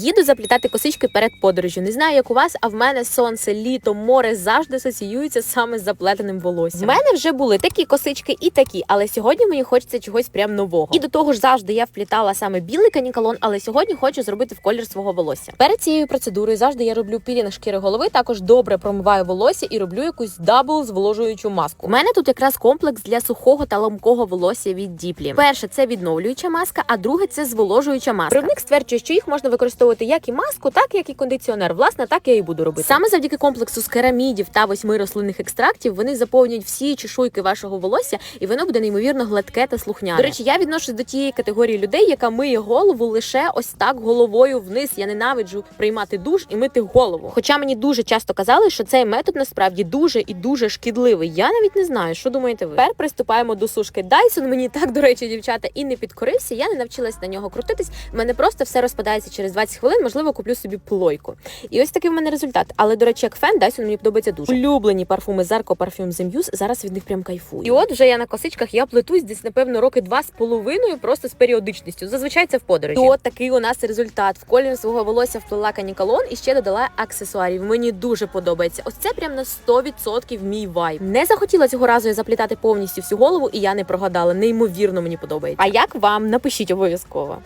Їду заплітати косички перед подорожю. Не знаю, як у вас, а в мене сонце, літо, море завжди асоціюються саме з заплетеним волоссям. В мене вже були такі косички і такі, але сьогодні мені хочеться чогось прям нового. І до того ж завжди я вплітала саме білий канікалон, але сьогодні хочу зробити в колір свого волосся. Перед цією процедурою завжди я роблю пілінг шкіри голови, також добре промиваю волосся і роблю якусь дабл зволожуючу маску. У мене тут якраз комплекс для сухого та ламкого волосся від діплі. Перше це відновлююча маска, а друге це зволожуюча маска. Виробник стверджує, що їх можна використовувати як і маску, так як і кондиціонер. Власне, так я і буду робити. Саме завдяки комплексу з керамідів та восьми рослинних екстрактів вони заповнюють всі чешуйки вашого волосся, і воно буде неймовірно гладке та слухняне. До речі, я відношусь до тієї категорії людей, яка миє голову лише ось так головою вниз. Я ненавиджу приймати душ і мити голову. Хоча мені дуже часто казали, що цей метод насправді дуже і дуже шкідливий. Я навіть не знаю, що думаєте ви. Тепер приступаємо до сушки. Dyson мені так, до речі, дівчата, і не підкорився. Я не навчилась на нього крутитись. В мене просто все розпадається через 20 хвилин. Можливо, куплю собі плойку. І ось такий в мене результат. Але до речі, як фен, Dyson мені подобається дуже. Улюблені парфуми Parfum The Muse, Зараз від них прям кайфую. І от вже я на косичках я плетусь десь, напевно, роки два з половиною, просто з періодичністю. Зазвичай це в подорожі. І от такий у нас результат. В колір свого волосся вплела канікалон і ще додала аксесуарів. Мені дуже подобається. Ось це прям на 100% мій вайб. Не захотіла цього разу я заплітати повністю всю голову, і я не прогадала. Неймовірно мені подобається. А як вам? Напишіть обов'язково.